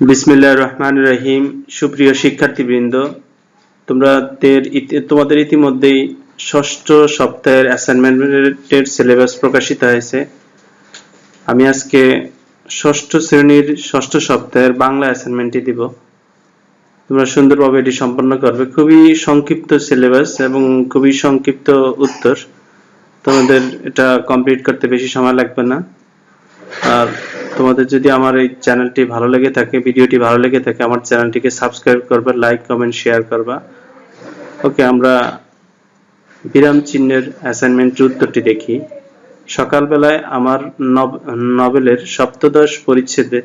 বিসমিল্লাহ রহমান রহিম। সুপ্রিয় শিক্ষার্থীবৃন্দ তোমাদের ইতি- তোমাদের ইতিমধ্যেই ষষ্ঠ সপ্তাহের অ্যাসাইনমেন্টের সিলেবাস প্রকাশিত হয়েছে। আমি আজকে ষষ্ঠ শ্রেণির ষষ্ঠ সপ্তাহের বাংলা অ্যাসাইনমেন্টটি দিব। তোমরা সুন্দরভাবে এটি সম্পন্ন করবে। খুবই সংক্ষিপ্ত সিলেবাস এবং খুবই সংক্ষিপ্ত উত্তর। তোমাদের এটা কমপ্লিট করতে বেশি সময় লাগবে না। আর তোমাদের যদি আমার এই চ্যানেলটি ভালো লেগে থাকে, ভিডিওটি ভালো লেগে থাকে, আমার চ্যানেলটিকে সাবস্ক্রাইব করবে লাইক কমেন্ট শেয়ার করবা। ওকে আমরা বিরাম চিহ্নের অ্যাসাইনমেন্টের উত্তরটি দেখি। সকালবেলায় আমার নভেলের সপ্তদশ পরিচ্ছেদে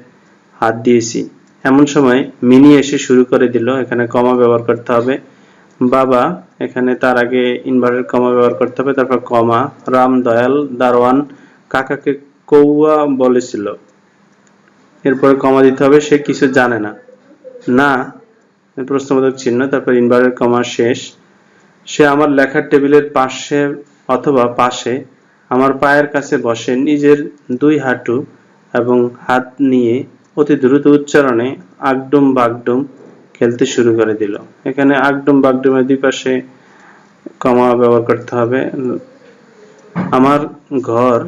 হাত দিয়েছি। এমন সময় মিনি এসে শুরু করে দিল, এখানে কমা ব্যবহার করতে হবে। বাবা, এখানে তার আগে ইনভার্টার কমা ব্যবহার করতে হবে, তারপর কমা। রাম দয়াল দারোয়ান কাকাকে কৌয়া বলেছিল। এরপরে কমা দিতে হবে, সে কিছু জানে না। না, প্রশ্নবোধক চিহ্ন, তারপর ইনভার্টেড কমা শেষ। সে আমার লেখার টেবিলের পাশে অথবা পাশে, আমার পায়ের কাছে বসে, নিজের দুই হাঁটু এবং হাত নিয়ে অতি দ্রুত উচ্চারণে আগডুম বাগডুম খেলতে শুরু করে দিল। এখানে আগডুম বাগডুমের দুই পাশে কমা ব্যবহার করতে হবে। আমার ঘর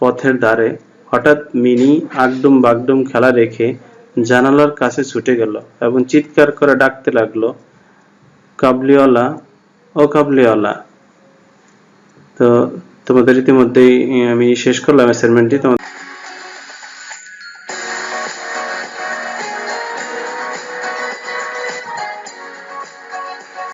পথের ধারে হঠাৎ মিনি আগডুম বাগডুম খেলা রেখে জানালার কাছে ছুটে গেল এবং চিৎকার করে ডাকতে লাগল, কাবলিওয়ালা, ও কাবলিওয়ালা। তো তোমাদের ইতিমধ্যেই, আমি শেষ করলাম অ্যাসাইনমেন্টটি তোমাদের